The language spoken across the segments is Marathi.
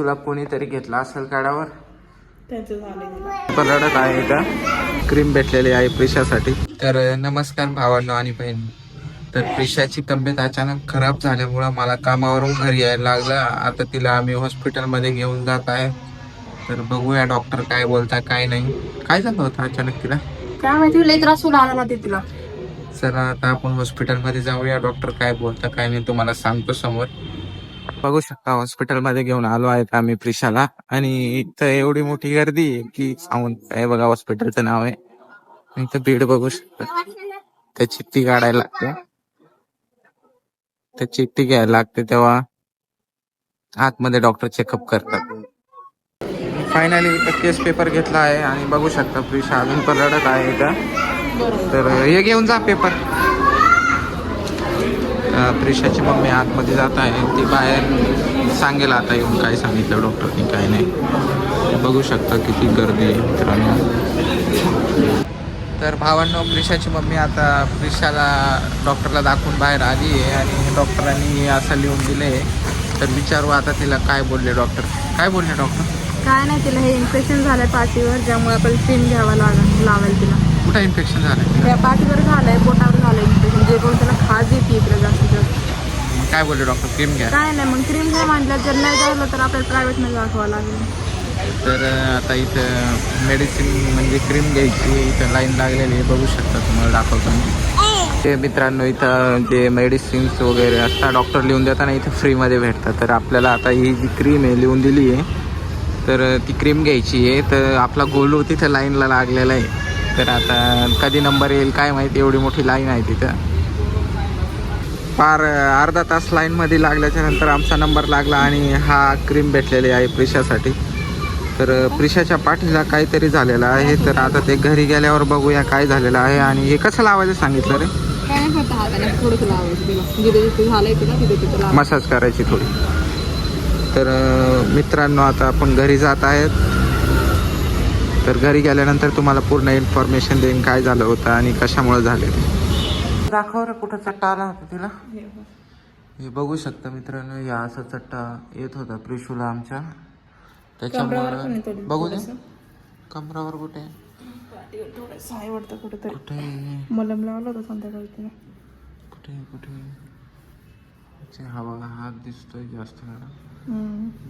तुला कोणीतरी घेतला असेल काढावर? रडत आहे का? क्रीम भेटलेली आहे प्रिशासाठी. तर नमस्कार भावांनो आणि बहीण. तर प्रिशाची तब्येत अचानक खराब झाल्यामुळं मला कामावरून घरी यायला लागलं. आता तिला आम्ही हॉस्पिटलमध्ये घेऊन जात आहे. तर बघूया डॉक्टर काय बोलता काय नाही. काय झालं होतं अचानक तिला? काय माहिती लई त्रास तिला. चला आता आपण हॉस्पिटलमध्ये जाऊया. डॉक्टर काय बोलता काय नाही तुम्हाला सांगतो समोर. बघू शकता हॉस्पिटलमध्ये घेऊन आलो आहेत आम्ही प्रिशाला आणि इथं एवढी मोठी गर्दी आहे की सांगून काय बघा हॉस्पिटलचं नाव आहे. इथं भीड बघू शकता. त्या चिठ्ठी काढायला लागते. त्या चिठ्ठी घ्यायला लागते तेव्हा आतमध्ये डॉक्टर चेकअप करतात. फायनली इथं केस पेपर घेतला आहे आणि बघू शकता प्रिशा अजून पण रडत आहे इथं. तर हे घेऊन जा पेपर प्रिशाची मम्मी आतमध्ये जात आहे. ती बाहेर सांगेल आता येऊन काय सांगितलं डॉक्टरनी काय नाही. बघू शकता किती गर्दी आहे मित्रांनो. तर भावांनो प्रिशाची मम्मी आता प्रिशाला डॉक्टरला दाखवून बाहेर आली आहे आणि डॉक्टरांनी असं लिहून दिले तर विचारू आता तिला काय बोलले डॉक्टर. काय बोलले डॉक्टर? काय नाही तिला हे इन्फेक्शन झालंय पाठीवर ज्यामुळे आपल्याला पिन घ्यावा लागेल लावेल तिला. कुठं इन्फेक्शन झालं पाठीवर झालंय बोटावर झालंय इन्फेक्शन जे कोण त्याला खाज येते इकडे जास्तीत जास्त मग काय बोलले डॉक्टर? क्रीम घ्या. काय नाही मग क्रीम घ्या म्हटलं जर नाही झालं तर आपल्याला प्रायव्हेटमध्ये दाखवावं लागेल. तर अं, आता इथं मेडिसिन म्हणजे क्रीम घ्यायची इथं लाईन लागलेली आहे बघू शकता तुम्हाला दाखवतो मी. ते मित्रांनो इथं जे मेडिसिन्स वगैरे असतात डॉक्टर लिहून देताना इथं फ्रीमध्ये भेटतात. तर आपल्याला आता ही जी क्रीम आहे लिहून दिली आहे तर ती क्रीम घ्यायची आहे. तर आपला गोलू तिथं लाईनला लागलेला आहे. तर आता कधी नंबर येईल काय माहिती एवढी मोठी लाईन आहे तिथं. फार अर्धा तास लाईनमध्ये लागल्याच्या नंतर आमचा नंबर लागला आणि हा क्रीम भेटलेली आहे प्रिशासाठी. तर प्रिशाच्या पाठीला काहीतरी झालेलं आहे. तर आता ते घरी गेल्यावर बघूया काय झालेलं आहे. आणि हे कसं लावायचं सांगितलं रे? मसाज करायची थोडी. तर मित्रांनो आता आपण घरी जात आहेत. तर घरी गेल्यानंतर तुम्हाला पूर्ण इन्फॉर्मेशन देईन काय झालं होतं आणि कशामुळे झाले ते. दाखव रे कुठं चट्टा आला होता तिला. हे बघू शकता मित्रांनो या असा चट्टा येत होता प्रिशूला आमच्या. त्याच्यामुळे बघू दे. कमरावर कुठे? कुठे? मलम लावलं होतं संध्याकाळी तिला कुठे? कुठे? हा बघा हात दिसतोय जास्त.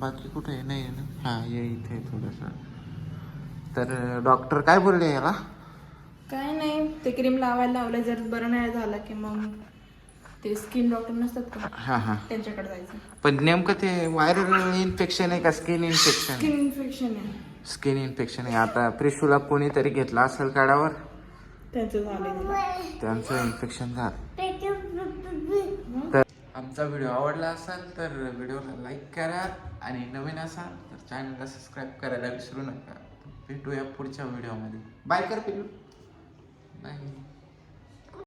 बाकी कुठे? नाही ना? हा ये इथे थोडस. तर डॉक्टर काय बोलले याला? काय नाही ते क्रीम लावायला लावलं जर बरं नाही झालं की मग ते स्किन डॉक्टर नसतात का? हा हा. त्यांच्याकडे जायचं. पण नेमकं ते व्हायरल इन्फेक्शन आहे का स्किन इन्फेक्शन स्किन इन्फेक्शन आहे. स्किन इन्फेक्शन आहे. आता प्रिशूला कोणीतरी घेतला असेल काढावर? त्यांचं झालंय त्यांचं इन्फेक्शन झालं. तर आमचा व्हिडिओ आवडला असाल तर व्हिडिओला लाईक करा आणि नवीन असाल तर चॅनलला सबस्क्राईब करायला विसरू नका. भेटूया पुढच्या व्हिडिओमध्ये. बाय कर पिल्लू. बाय